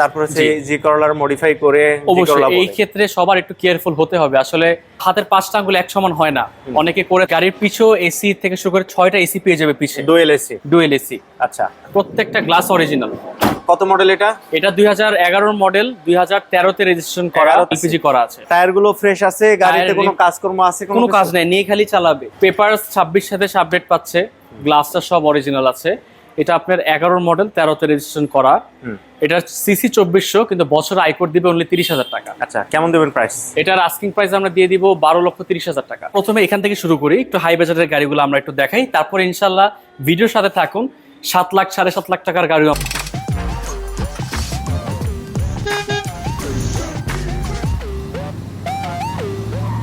তারপর হচ্ছে জি। করলার মডিফাই করে অবশ্যই এই ক্ষেত্রে সবার একটু কেয়ারফুল হতে হবে। আসলে হাতের পাঁচটা আঙ্গুল এক সমান হয় না। অনেকে করে গাড়ির পিছু এসি থেকে শুরু করে ছয়টা এসি পেয়ে যাবে পিছে। ডুয়েল এসি ডুয়েল এসি আচ্ছা। প্রত্যেকটা গ্লাস অরিজিনাল কত মডেল এটা? এটা দুই হাজার মডেল দুই হাজার তেরোতে রেজিস্ট্রেশন করা 11 এলপিজি করা আছে। টায়ারগুলো ফ্রেশ আছে গাড়িতে কোনো কাজকর্ম আছে কোনো কাজ নেই নিয়ে খালি চালাবে। পেপার ছাব্বিশ সাথে আপডেট পাচ্ছে গ্লাসটা সব অরিজিনাল আছে। এটা আপনার এগারোর মডেল তেরোতে রেজিস্ট্রেশন করা। এটা সিসি চব্বিশশো কিন্তু বছর আয়কর দিবে অনলি তিরিশ হাজার টাকা। আচ্ছা কেমন দেবেন প্রাইস এটার আস্কিং প্রাইস আমরা দিয়ে দিব বারো লক্ষ তিরিশ হাজার টাকা। প্রথমে এখান থেকে শুরু করি একটু হাই বাজারের গাড়িগুলো আমরা একটু দেখাই। তারপর ইনশাল্লাহ ভিডিওর সাথে থাকুন সাত লাখ সাড়ে সাত লাখ টাকার গাড়ি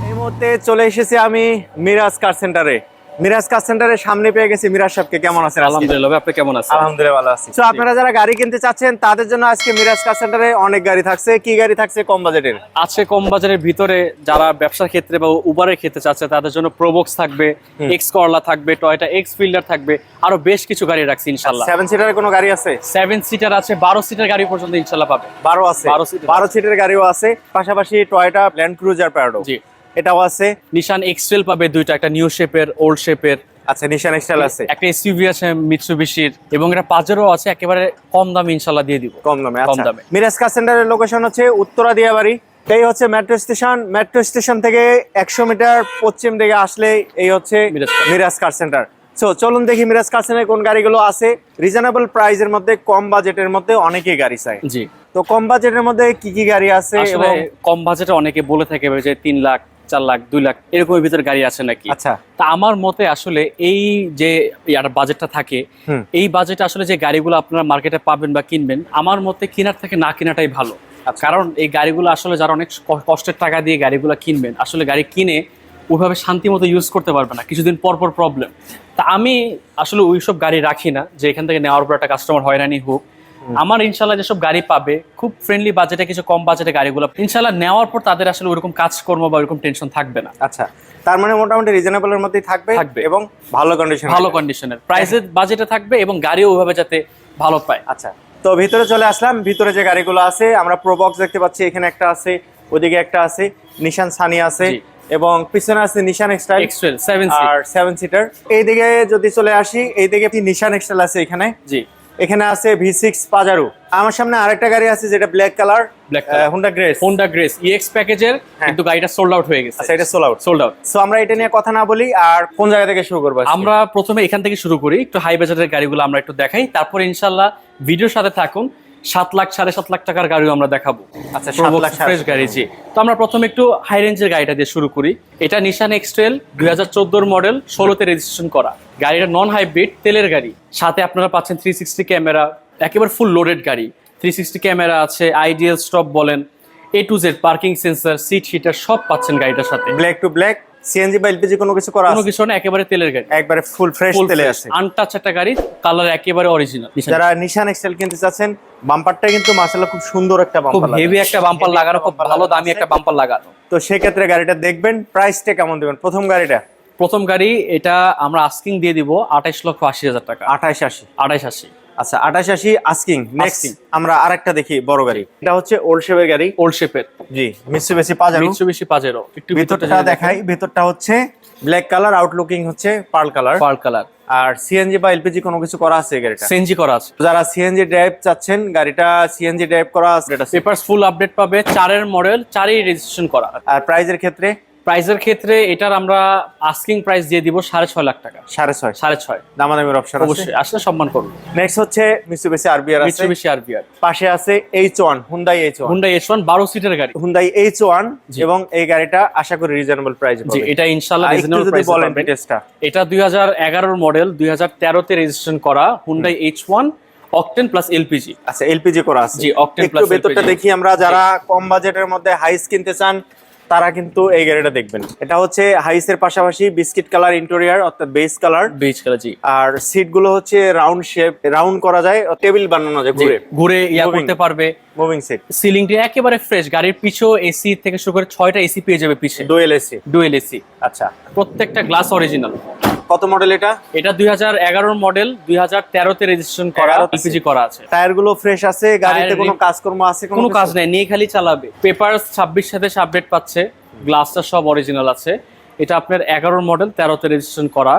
এই মুহূর্তে চলে এসেছি আমি মিরাজ কার সেন্টারে মিরাজ কার সেন্টারের সামনে পেয়ে গেছি মিরাজ সাহেবকে। কেমন আছেন? আলহামদুলিল্লাহ। আপনি কেমন আছেন? আলহামদুলিল্লাহ ভালো আছি। তো আপনারা যারা গাড়ি কিনতে চাচ্ছেন তাদের জন্য আজকে মিরাজ কার সেন্টারে অনেক গাড়ি থাকছে। কি গাড়ি থাকছে কম বাজেটের? আছে কম বাজারের ভিতরে যারা ব্যবসার ক্ষেত্রে বা উবারের ক্ষেত্রে চাচ্ছে তাদের জন্য প্রোবক্স থাকবে এক্স করলা থাকবে টয়টা এক্স ফিল্ডার থাকবে আরও বেশ কিছু গাড়ি রাখছি ইনশাল্লাহ সেভেন সিটারের কোনো গাড়ি আছে? সেভেন সিটার আছে বারো সিটার গাড়ি পর্যন্ত ইনশাল্লাহ পাবে। বারো আছে। 12 সিটের বারো সিটের গাড়িও আছে। পাশাপাশি টয়টা ল্যান্ড ক্রুজার প্যারাডো জি। এটাও আছে। নিশান এক্সেল পাবে দুইটা একটা নিউ শেপের ওল্ড শেপের আচ্ছা নিশান এক্সটাইল আছে। একটা এসইউভি আছে মিৎসুবিশির এবং একটা পাজেরও আছে একেবারে কম দামে ইনশাল্লাহ দিয়ে দিব। কম দামে কম আচ্ছা। দামে। মিরাজ কার সেন্টারের লোকেশন হচ্ছে উত্তরা দিয়াবাড়ি। এই হচ্ছে মেট্রো স্টেশন মেট্রো স্টেশন থেকে একশো মিটার পশ্চিম দিকে আসলে এই হচ্ছে মিরাজ কার। সেন্টার সো চলুন দেখি মিরাজ কার সেন্টারে কোন গাড়িগুলো আছে। রিজনেবল প্রাইসের মধ্যে কম বাজেটের মধ্যে অনেকেই গাড়ি চাই জি। তো কম বাজেটের মধ্যে কি কি গাড়ি আছে এবং কম বাজেটে অনেকে বলে থাকে যে তিন লাখ চার লাখ দুই লাখ এরকমের ভিতরে গাড়ি আছে নাকি? আচ্ছা। তা আমার মতে আসলে এই যে বাজেটটা থাকে এই বাজেটে আসলে যে গাড়িগুলো আপনারা মার্কেটে পাবেন বা কিনবেন আমার মতে কেনার থেকে না কেনাটাই ভালো। আচ্ছা। কারণ এই গাড়িগুলো আসলে যারা অনেক কষ্টের টাকা দিয়ে গাড়িগুলো কিনবেন আসলে গাড়ি কিনে ওইভাবে শান্তি মতো ইউজ করতে পারবে না কিছুদিন পর পর প্রবলেম তা আমি আসলে ওইসব গাড়ি রাখি না যে এখান থেকে নেওয়ার পর একটা কাস্টমার হয়রানি হোক আমার ইনশাল্লাহ যেসব গাড়ি পাবে খুব ফ্রেন্ডলি বাজেটে কিছু কম বাজেটে গাড়িগুলো ইনশাল্লাহ নেওয়ার পর তাদের আসলে ওইরকম কাজকর্ম বা ওইরকম টেনশন থাকবে না। আচ্ছা তার মানে মোটামুটি রিজনেবলের মধ্যেই থাকবে থাকবে। এবং ভালো কন্ডিশন ভালো কন্ডিশনের প্রাইসের বাজেটে থাকবে এবং গাড়িও ওইভাবে যাতে ভালো পায়। আচ্ছা তো ভিতরে চলে আসলাম ভিতরে যে গাড়িগুলো আছে আমরা প্রোবক্স দেখতে পাচ্ছি এখানে একটা আছে ওদিকে একটা আছে নিশান সানি আছে এবং পিছনে আছে নিশান এক্সটাইল আর সেভেন সিটার এইদিকে যদি চলে আসি এইদিকে নিশান এক্সটাইল আছে এখানে। জি। এখানে আছে ভি সিক্স পাজারু আমার সামনে আরেকটা গাড়ি আছে যেটা black colour black Honda Honda Grace Honda Grace EX প্যাকেজের কিন্তু গাড়িটা সোল্ড আউট হয়ে গেছে। হ্যাঁ। আচ্ছা এটা আউট সোল্ড আউট সো আমরা এটা নিয়ে কথা না বলি আর কোন জায়গা থেকে শুরু করব আমরা প্রথমে এখান থেকে শুরু করি একটু হাই বাজারের গাড়িগুলো আমরা একটু দেখাই তারপর ইনশাল্লাহ ভিডিওর সাথে থাকুন। সাত লাখ সাড়ে সাত লাখ টাকার গাড়িও আমরা দেখাবো। আচ্ছা সাত লাখ ফ্রেশ গাড়ি জি। তো আমরা প্রথমে একটু হাই রেঞ্জের গাড়িটা দিয়ে শুরু করি। এটা নিশান এক্সট্রেল দুই হাজার চোদ্দোর মডেল ষোলোতে রেজিস্ট্রেশন করা। গাড়িটা নন হাইব্রিড তেলের গাড়ি। সাথে আপনারা পাচ্ছেন থ্রি সিক্সটি ক্যামেরা একেবারে ফুল লোডেড গাড়ি। থ্রি সিক্সটি ক্যামেরা আছে আইডিয়াল স্টপ বলেন A to Z parking sensor seat heater সব পাচ্ছেন গাড়িটার সাথে। ব্ল্যাক টু ব্ল্যাক সিএনজি বা এলপিজি কোনো কিছু করা কোনো কিছু না একেবারে তেলের গাড়ি। একবারে ফুল ফ্রেশ তেলে আছে। আনটাচ একটা গাড়ি কালার একেবারে অরিজিনাল যারা নিশান এক্সেল কিনতে চাচ্ছেন বাম্পারটা কিন্তু মাশাআল্লাহ খুব সুন্দর একটা খুব বাম্পার হেভি একটা বাম্পার লাগানো খুব ভালো দামি একটা বাম্পার লাগানো। তো সেক্ষেত্রে গাড়িটা দেখবেন প্রাইসটা কেমন দেবেন? প্রথম গাড়িটা? প্রথম গাড়ি এটা আমরা আস্কিং দিয়ে দিব আঠাইশ লক্ষ আশি হাজার টাকা। আঠাইশ আশি। আঠাইশ আশি। আচ্ছা আঠাশ আশি আস্কিং নেক্সট আমরা আরেকটা দেখি বড় গাড়ি। এটা হচ্ছে ওল্ড শেপের গাড়ি। ওল্ড শেপের জি মিৎসুবিশি পাজারো মিৎসুবিশি পাজেরো একটু ভিতরটা দেখাই ভিতরটা হচ্ছে ব্ল্যাক কালার আউটলুকিং হচ্ছে পার্ল কালার পার্ল কালার আর সিএনজি বা এলপিজি কোনো কিছু করা আছে গাড়িটা? সেনজি করা আছে। যারা সিএনজি ড্রাইভ চাচ্ছেন গাড়িটা সিএনজি ড্রাইভ করা আছে। এটা পেপারস ফুল আপডেট পাবে চারের মডেল চারই রেজিস্ট্রেশন করা। আর প্রাইজের ক্ষেত্রে? প্রাইসের ক্ষেত্রে এটার আমরা আস্কিং প্রাইস দিয়ে দিব সাড়ে ছয় লাখ টাকা। সাড়ে ছয়। সাড়ে ছয়। দামাদামির অপশন অবশ্যই আসলে সম্মান করব নেক্সট হচ্ছে মিৎসুবিশি আরবিআর আর বিআর পাশে আছে H one Hyundai H one Hyundai S one বারো সিটের গাড়ি। হুন্ডাই এইচ ওয়ান এবং এই গাড়িটা আশা করি রিজনেবল প্রাইস জি এটা ইনশাল্লাহ রিজনেবল যদি প্রাইসে বলেন। এটা দুই হাজার এগারোর মডেল দুই হাজার তেরোতে রেজিস্ট্রেশন করা Hyundai H one octane plus LPG আচ্ছা এলপিজি করা আছে। জি, একটু plus ভেতরটা দেখি আমরা যারা কম বাজেটের মধ্যে হাইস কিনতে চান তারা কিন্তু এই গাড়িটা দেখবেন। এটা হচ্ছে হাইসের পাশাপাশি বিস্কিট কালার ইন্টেরিয়ার অর্থাৎ বেস কালার। বেজ কালার জি। আর সিটগুলো হচ্ছে রাউন্ড শেপ রাউন্ড করা যায় টেবিল বানানো যায় ঘুরে। ঘুরে ইয়া করতে পারবে। মুভিং সিট সিলিংটি একেবারে ফ্রেশ গাড়ির পিছু এসি থেকে শুরু করে ছয়টা এসি পেয়ে যাবে পিছে। ডুয়েল এসি ডুয়েল এসি আচ্ছা। প্রত্যেকটা গ্লাস অরিজিনাল কত মডেল এটা? এটা দুই হাজার এগারোর মডেল দুই হাজার তেরোতে রেজিস্ট্রেশন করা 11 এলপিজি করা আছে। টায়ারগুলো ফ্রেশ আছে গাড়িতে কোনো কাজকর্ম আছে কোনো কাজ নেই নিয়ে খালি চালাবে। পেপার ছাব্বিশ সাথে আপডেট পাচ্ছে। গ্লাসটা সব অরিজিনাল আছে। এটা আপনার এগারোর মডেল তেরোতে রেজিস্ট্রেশন করা।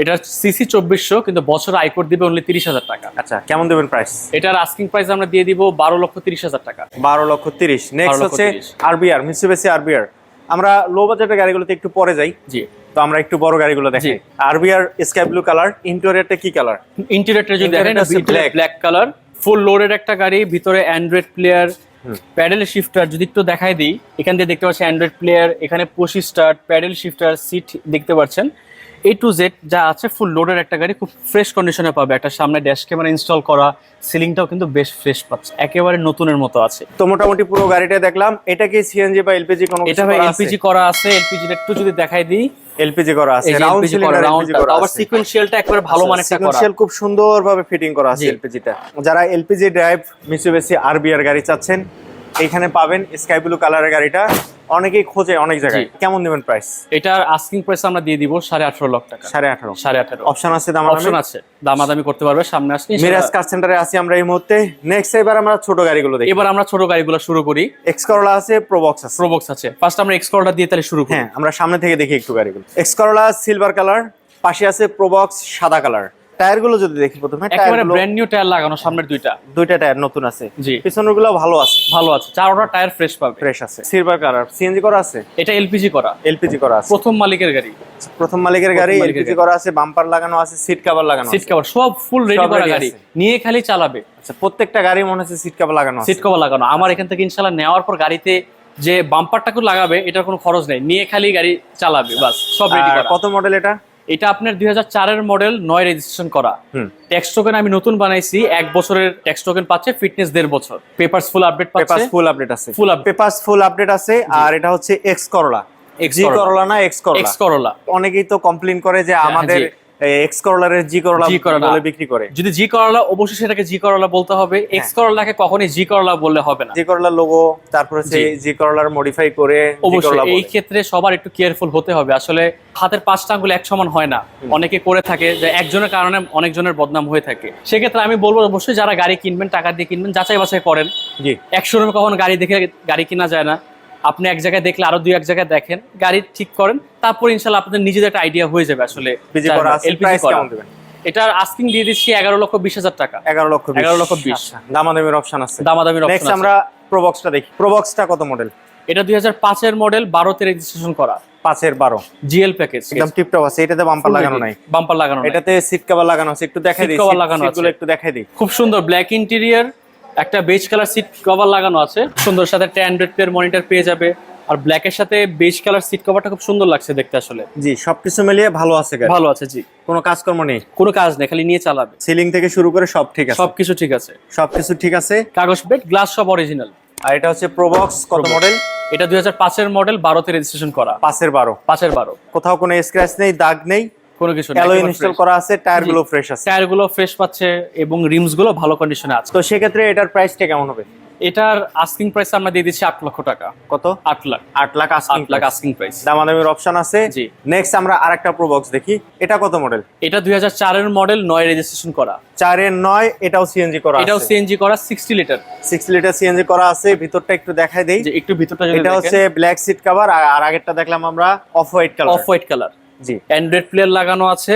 এটা সিসি চব্বিশশো কিন্তু বছর আয়কর দিবে অনলি তিরিশ হাজার টাকা। আচ্ছা কেমন দেবেন প্রাইস এটার আস্কিং প্রাইস আমরা দিয়ে দিব বারো লক্ষ তিরিশ হাজার টাকা। বারো লক্ষ তিরিশ। নেক্সট হচ্ছে আরবিআর মিসুবেসি আরবিআর আমরা লো বাজেটের গাড়িগুলোতে একটু পরে যাই। জি। তো আমরা একটু বড় গাড়িগুলো দেখি। আরবিআর স্কাই ব্লু কালার ইন্টেরিয়রটা কি কালার ইন্টেরিয়রটা যদি দেখেন। ব্ল্যাক কালার ফুল লোডের একটা গাড়ি ভিতরে অ্যান্ড্রয়েড প্লেয়ার প্যাডেল শিফটার যদি একটু দেখাই দিই, এখান দিয়ে দেখতে পাচ্ছেন অ্যান্ড্রয়েড প্লেয়ার এখানে পুশি স্টার্ট প্যাডেল শিফটার সিট দেখতে পাচ্ছেন। এ টু জেড যা আছে ফুল লোডের একটা গাড়ি খুব ফ্রেশ কন্ডিশনে পাবে। একটা সামনে ড্যাশ ক্যামেরা ইনস্টল করা সিলিংটাও কিন্তু বেশ ফ্রেশ পাচ্ছে। একেবারে নতুনের মতো আছে। তো মোটামুটি পুরো গাড়িটা দেখলাম। এটা কি সিএনজি বা এলপিজি কোনো এটা ভাই এলপিজি করা আছে। এলপিজি একটু যদি দেখাই দিই। এলপিজি করা আছে। রাউন্ড সিলিন্ডার রাউন্ড এলপিজি করা আবার সিকোয়েন্সিয়ালটা একেবারে ভালো মানের করা। সিকোয়েন্সিয়াল খুব সুন্দরভাবে ফিটিং করা আছে। এলপিজিটা যারা এলপিজি ড্রাইভ মিসুবেসি আরবিআর গাড়ি চাচ্ছেন এখানে পাবেন স্কাই ব্লু কালারের গাড়িটা। অনেকেই খোঁজে অনেক জায়গায়। কেমন দেবেন প্রাইস এটার আস্কিং প্রাইস আমরা দিয়ে দিব সাড়ে আঠারো লক্ষ টাকা। সাড়ে আঠারো। সাড়ে আঠারো। অপশন আছে দাম অপশন আছে। দামাদামি করতে পারবে সামনে আসলে মিরাজ কার সেন্টারে আছি আমরা এই মুহূর্তে। নেক্সট এবার আমরা ছোট গাড়িগুলো দেখি। এবার আমরা ছোট গাড়িগুলো শুরু করি। এক্স করোলা আছে প্রোবক্স আছে। প্রোবক্স আছে। ফার্স্ট আমরা এক্সকলটা দিয়ে তাহলে শুরু করি। হ্যাঁ আমরা সামনে থেকে দেখি একটু গাড়িগুলো। এক্স করোলা সিলভার কালার পাশে আছে প্রোবক্স সাদা কালার টায়ারগুলো যদি দেখি প্রথমে একেবারে ব্র্যান্ড নিউ টায়ার লাগানো সামনের দুইটা। দুইটা টায়ার নতুন আছে। জি। পিছনেরগুলো ভালো আছে। ভালো আছে। চারোটা টায়ার ফ্রেশ পাবে। ফ্রেশ আছে। সিলভার কালার সিএনজি করা আছে? এটা এলপিজি করা। এলপিজি করা আছে। প্রথম মালিকের গাড়ি। প্রথম মালিকের গাড়ি এলপিজি করা আছে বাম্পার লাগানো আছে সিট কভার লাগানো সিট কভার সব ফুল রেডি করা গাড়ি। নিয়ে খালি চালাবে। আচ্ছা প্রত্যেকটা গাড়ি মনে হচ্ছে সিট কভার লাগানো সিট কভার লাগানো। আমার এখান থেকে ইনশাল্লাহ নেওয়ার পর গাড়িতে যে বাম্পারটাকে লাগাবে এটার কোনো খরচ নেই। নিয়ে খালি গাড়ি চালাবে বাস। সব রেডি করা। কত মডেল এটা? এটা আপনার দুই হাজার চারের মডেল নয় রেজিস্ট্রেশন করা। হুম। ট্যাক্স টোকেন আমি নতুন বানাইছি এক বছরের ট্যাক্স টোকেন পাচ্ছে ফিটনেস দেড় বছর। পেপারস ফুল আপডেট পাচ্ছে। ফুল আপডেট আছে। Full paper papers full update আছে আর এটা হচ্ছে এক্স করলা এক্স জি। করলা না এক্স করলা এক্স করোলা অনেকেই তো কমপ্লেন করে যে আমাদের জি। এক্স জি করলা জি করলা। বলে বিক্রি করে। যদি জি করলা অবশ্যই সেটাকে জি করলা বলতে হবে। এক্স করলাকে কখনোই জি করলা বললে হবে না। জি করলার লোগো তারপর হচ্ছে জি। করলার মডিফাই করে অবশ্যই এই ক্ষেত্রে সবার একটু কেয়ারফুল হতে হবে। আসলে হাতের পাঁচটা আঙ্গুল এক সমান হয় না। অনেকে করে থাকে যে একজনের কারণে অনেকজনের বদনাম হয়ে থাকে। সেক্ষেত্রে আমি বলব অবশ্যই যারা গাড়ি কিনবেন টাকা দিয়ে কিনবেন যাচাই বাছাই করেন। জি। এক শোরুমে কখনো গাড়ি দেখে গাড়ি কিনা যায় না। আপনি এক জায়গায় দেখলে আরও দুই এক জায়গায় দেখেন গাড়ি ঠিক করেন তারপর ইনশাল্লাহ আপনাদের নিজেদের একটা আইডিয়া হয়ে যাবে আসলে। কেমন দেবেন? এটার আস্কিং দিয়ে দিচ্ছি এগারো লক্ষ বিশ হাজার টাকা। এগারো লক্ষ। 11 লক্ষ বিশ। আচ্ছা, দামাদামির অপশন আছে। দামাদামির নেক্সট অপশন আমরা প্রবক্সটা দেখি। প্রবক্সটা কত মডেল এটা দুই হাজার পাঁচের মডেল বারোতে রেজিস্ট্রেশন করা। পাঁচের বারো। জিএল প্যাকেজ একদম টিপটপ আছে। এটাতে বাম্পার লাগানো নাই। বাম্পার লাগানো এটাতে সিট কভার লাগানো আছে। একটু দেখাই দিই। cover লাগানো আছে। একটু দেখাই দিই। খুব সুন্দর ব্ল্যাক ইন্টেরিয়ার একটা বেজ কালার সিট কভার লাগানো আছে। সুন্দর সাথে একটা অ্যান্ড্রয়েড প্লেয়ার মনিটর পেয়ে যাবে। আর ব্ল্যাকের সাথে বেজ কালার সিট কভারটা খুব সুন্দর লাগছে দেখতে আসলে। জি সবকিছু মিলিয়ে ভালো আছে গাড়ি ভালো আছে জি। কোনো কাজকর্ম নেই। কোনো কাজ নেই খালি নিয়ে চালাবে। সিলিং থেকে শুরু করে সব ঠিক আছে। সবকিছু ঠিক আছে। সবকিছু ঠিক আছে। কাগজ বেড গ্লাস সব অরিজিনাল আর এটা হচ্ছে প্রবক্স কত মডেল এটা দুই হাজার পাঁচের মডেল বারোতে রেজিস্ট্রেশন করা। পাঁচের বারো। পাঁচের বারো। কোথাও কোনো স্ক্র্যাচ নেই দাগ নেই। কোনো কিছু অ্যালো ইনস্টল করা আছে টায়ারগুলো ফ্রেশ আছে। টায়ারগুলো ফ্রেশ পাচ্ছে এবং রিমসগুলো ভালো কন্ডিশনে আছে। তো সেক্ষেত্রে এটার প্রাইসটা কেমন হবে? এটার আস্কিং প্রাইস আমরা দিয়ে দিচ্ছি আট লক্ষ টাকা। কত? আট লাখ। আট লাখ আট লাখ আস্কিং প্রাইস দামাদামির অপশন আছে। জি। নেক্সট আমরা আরেকটা প্রবক্স দেখি। এটা কত মডেল এটা দুই হাজার চারের মডেল নয় রেজিস্ট্রেশন করা। চারের নয় এটাও সিএনজি করা এটাও সিএনজি করা sixty litre six litre CNG করা আছে। ভিতরটা একটু দেখাই দেই। একটু ভিতরটা এটা হচ্ছে ব্ল্যাক সিট কভার আর আগেরটা দেখলাম আমরা off white colour off white colour জি। অ্যান্ড্রয়েড প্লেয়ার লাগানো আছে।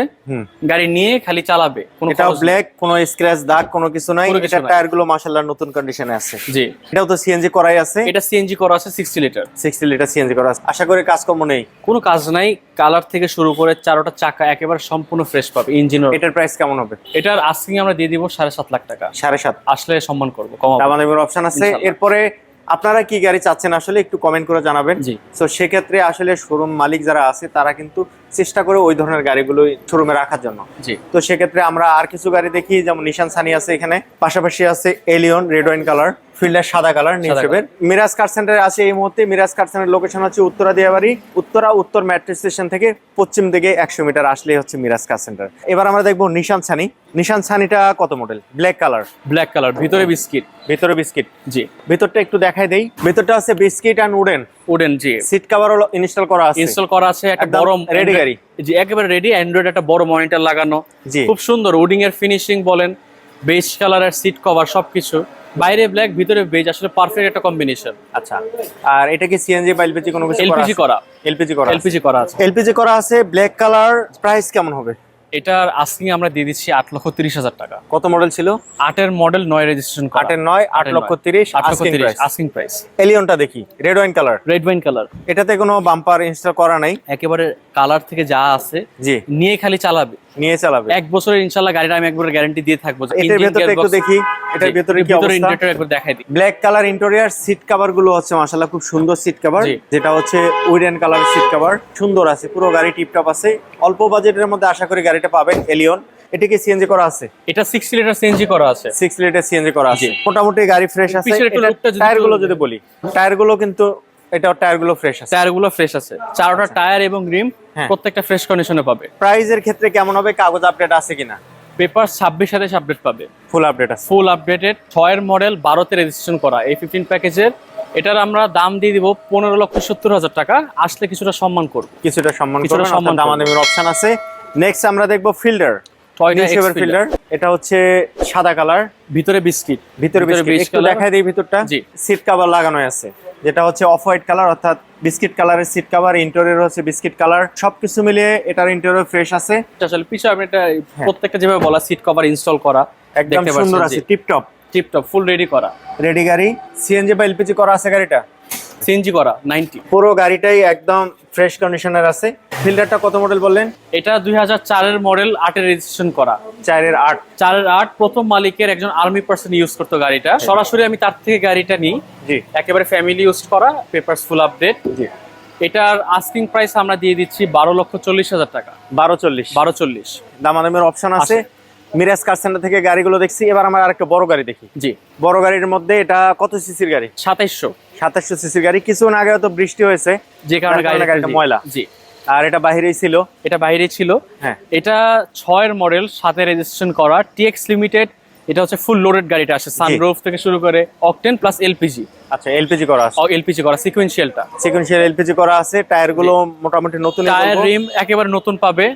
গাড়ি নিয়ে খালি চালাবে এটাও ব্ল্যাক কোনো স্ক্র্যাচ দাগ কোনো কিছু নাই। এটা টায়ারগুলো মাশাআল্লাহ নতুন কন্ডিশনে আছে। জি। এটাও তো সিএনজি করাই আছে। এটা সিএনজি করা আছে sixty litre sixty litre CNG করা আছে। আশা করি কাজকর্ম নেই। কোনো কাজ নাই। কালার থেকে শুরু করে চারোটা চাকা একেবারে সম্পূর্ণ ফ্রেশ পাবে ইঞ্জিনও এটার প্রাইস কেমন হবে? এটার আস্কিং আমরা দিয়ে দিব সাড়ে সাত লাখ টাকা। সাড়ে সাত। আসলে সম্মান করব কমাবো। দামাদামির অপশন আছে। এরপরে আপনারা কি গাড়ি চাচ্ছেন আসলে একটু কমেন্ট করে জানাবেন। জি। তো সেক্ষেত্রে আসলে শোরুম মালিক যারা আছে তারা কিন্তু চেষ্টা করে ওই ধরনের গাড়িগুলো শোরুমে রাখার জন্য। জি। তো সেক্ষেত্রে আমরা আর কিছু গাড়ি দেখি যেমন নিশান সানি আছে এখানে পাশাপাশি আছে Allion red wine colour Fielder সাদা কালার সাদা মিরাজ কার সেন্টারে আছে এই মুহূর্তে। মিরাজ কার সেন্টার লোকেশন হচ্ছে উত্তরা দিয়াবাড়ি উত্তরা উত্তর মেট্রো স্টেশন থেকে পশ্চিম দিকে একশো মিটার আসলেই হচ্ছে মিরাজ কার সেন্টার। এবার আমরা দেখব নিশান সানি নিশান সানিটা কত model black colour black colour ভিতরে বিস্কিট। ভিতরে বিস্কিট। জি। ভিতরটা একটু দেখাই দেই। ভিতরটা আছে বিস্কিট অ্যান্ড উডেন উডেন জি। সিট কভার ইনস্টল করা আছে। ইনস্টল করা আছে একটা বড় ready গাড়ি। জি একেবারে রেডি অ্যান্ড্রয়েড একটা বড় মনিটর লাগানো। জি। খুব সুন্দর উডিং এর ফিনিশিং বলেন বেজ কালারের সিট কভার সবকিছু। বাইরে ব্ল্যাক ভিতরে বেজ আসলে পারফেক্ট একটা কম্বিনেশন আচ্ছা আর এটা কি সিএনজি বা এলপিজি কোনো কিছু এলপিজি করা। এলপিজি করা এলপিজি করা আছে। এলপিজি করা আছে ব্ল্যাক কালার প্রাইস কেমন হবে? এটার আস্কিং আমরা দিয়ে দিচ্ছি আট লক্ষ তিরিশ হাজার টাকা। কত মডেল ছিল? আটের মডেল নয় রেজিস্ট্রেশন আটের নয় আট লক্ষ তিরিশ আট লক্ষ তিরিশ আস্কিং প্রাইস এলিয়নটা দেখি red wine colour red wine colour এটাতে কোনো বাম্পার ইনস্টল করা নাই? একেবারে কালার থেকে যা আছে জি। নিয়ে খালি চালাবে। নিয়ে চালাবে। এক বছরের ইনশাল্লাহ গাড়িটা আমি একবার গ্যারান্টি দিয়ে থাকব। এটার একটু দেখি এটার ভেতরে কি অবস্থা? একবার দেখাই দিই। ব্ল্যাক কালার ইন্টেরিয়ার সিট কভারগুলো হচ্ছে মাশাআল্লাহ খুব সুন্দর সিট কভার যেটা হচ্ছে উডেন কালার সিট কভার সুন্দর আছে পুরো গাড়ি টিপটপ আছে। অল্প বাজেটের মধ্যে আশা করি গাড়িটা পাবেন এলিয়ন এটা কি সিএনজি করা আছে? এটা সিক্স লিটার সিএনজি করা আছে। সিক্স লিটার সিএনজি করা আছে। মোটামুটি গাড়ি ফ্রেশ আছে। টায়ারগুলো যদি বলি টায়ারগুলো কিন্তু এটা টায়ারগুলো ফ্রেশ আছে। টায়ারগুলো ফ্রেশ আছে। চারোটা টায়ার এবং রিম হ্যাঁ। প্রত্যেকটা ফ্রেশ কন্ডিশনে পাবে। প্রাইজের ক্ষেত্রে কেমন হবে? কাগজ আপডেট আছে কিনা? পেপার ছাব্বিশ সাতাশ আপডেট পাবে। ফুল আপডেট আছে। ফুল আপডেটেড ছয়ের মডেল বারোতে রেজিস্ট্রেশন করা। এই ফিফটিন প্যাকেজের এটার আমরা দাম দিয়ে দিব পনেরো লক্ষ সত্তর হাজার টাকা। আসলে কিছুটা সম্মান করব। কিছুটা সম্মান কিছুটা সম্মান দামাদামির অপশন আছে। নেক্সট আমরা দেখব ফিল্ডার ফিল্ডার এটা হচ্ছে সাদা কালার ভিতরে বিস্কিট ভিতরে বিস্কিট beige একটু দেখাই দিই ভিতরটা। জি। সিট কভার লাগানো আছে। যেটা হচ্ছে অফ হোয়াইট কালার অর্থাৎ বিস্কিট কালারের সিট কভার ইন্টেরিয়র হচ্ছে বিস্কিট কালার সবকিছু মিলিয়ে এটার ইন্টেরিয়র ফ্রেশ আছে। আসলে পিছনে আমি এটা প্রত্যেকটা যেভাবে বলা সিট কভার ইনস্টল করা হ্যাঁ। একদম সুন্দর আছে টিপটপ টিপটপ ফুল রেডি করা। রেডি গাড়ি। সিএনজি বা এলপিজি করা আছে গাড়িটা? সিএনজি করা নাইনটি পুরো গাড়িটাই একদম ফ্রেশ কন্ডিশনের আছে। ফিল্ডারটা কত মডেল বললেন? এটা দুই হাজার চারের মডেল আটের রেজিস্ট্রেশন করা। চারের আট। চারের আট প্রথম মালিকের একজন আর্মি পার্সন ইউজ করতো গাড়িটা। সরাসরি আমি তার থেকে গাড়িটা নিই। জি। একেবারে ফ্যামিলি ইউজ করা পেপারস ফুল আপডেট জি। এটার আস্কিং প্রাইস আমরা দিয়ে দিচ্ছি বারো লক্ষ চল্লিশ হাজার টাকা। বারো চল্লিশ। বারো চল্লিশ। দামাদামের অপশন আছে। মিরাজ কার সেন্টার থেকে গাড়িগুলো দেখছি। এবার আমরা আরেকটা বড় গাড়ি দেখি। জি। বড় গাড়ির মধ্যে এটা কত সিসির গাড়ি? সাতাইশশো। সিসির গাড়ি। কিছুক্ষণ আগে তো বৃষ্টি হয়েছে। যে কারণে গাড়িটা ময়লা। জি। আর এটা বাহিরেই ছিল। এটা বাইরে ছিল। হ্যাঁ। এটা ছয়ের মডেল সাথে রেজিস্ট্রেশন করা। টিএক্স লিমিটেড এটা হচ্ছে ফুল লোডেড গাড়িটা আসে সানরুফ থেকে শুরু করে অকটেন প্লাস এলপিজি আচ্ছা এলপিজি করা আছে। এলপিজি করা সিকুয়েন্সিয়ালটা সিকোয়েন্সিয়াল এলপিজি করা আছে। টায়ারগুলো মোটামুটি নতুন টায়ার রিম একেবারে নতুন পাবে।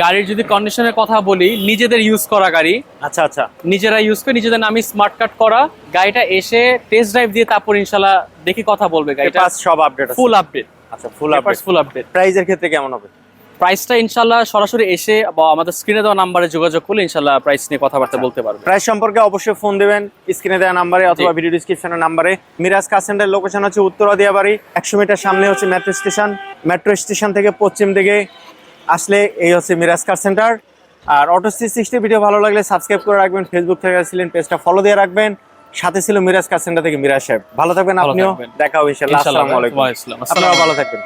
গাড়ির যদি কন্ডিশনের কথা বলি নিজেদের ইউজ করা গাড়ি। আচ্ছা আচ্ছা। নিজেরা ইউজ করে নিজেদের নামে স্মার্ট কার্ড করা। গাড়িটা এসে টেস্ট ড্রাইভ দিয়ে তারপর ইনশাল্লাহ দেখি কথা বলবে গাড়িটা। সব আপডেট ফুল আপডেট আচ্ছা ফুল আপডেট ফুল আপডেট প্রাইজের ক্ষেত্রে কেমন হবে? প্রাইসটা ইনশাল্লাহ সরাসরি এসে বা আমাদের স্ক্রিনে দেওয়া নাম্বারে যোগাযোগ করলে ইনশাল্লাহ প্রাইস নিয়ে কথাবার্তা বলতে পারবে। প্রাইস সম্পর্কে অবশ্যই ফোন দেবেন স্ক্রিনে দেওয়া নাম্বারে অথবা ভিডিও ডিসক্রিপশনের নাম্বারে মিরাজ কার সেন্টার লোকেশন হচ্ছে উত্তরা দিয়াবাড়ি একশো মিটার সামনে হচ্ছে মেট্রো স্টেশন মেট্রো স্টেশন থেকে পশ্চিম দিকে আসলে এই হচ্ছে মিরাজ কার সেন্টার আর অটো সি সিক্সটি ভিডিও ভালো লাগলে সাবস্ক্রাইব করে রাখবেন। ফেসবুক থেকে ছিলেন পেজটা ফলো দিয়ে রাখবেন। সাথে ছিল মিরাজ কার সেন্টার থেকে মিরাজ সাহেব ভালো থাকবেন আপনিও। দেখা হবে ইনশাল্লাহ। আসসালামু আলাইকুম। আসসালাম। আপনারা ভালো থাকবেন।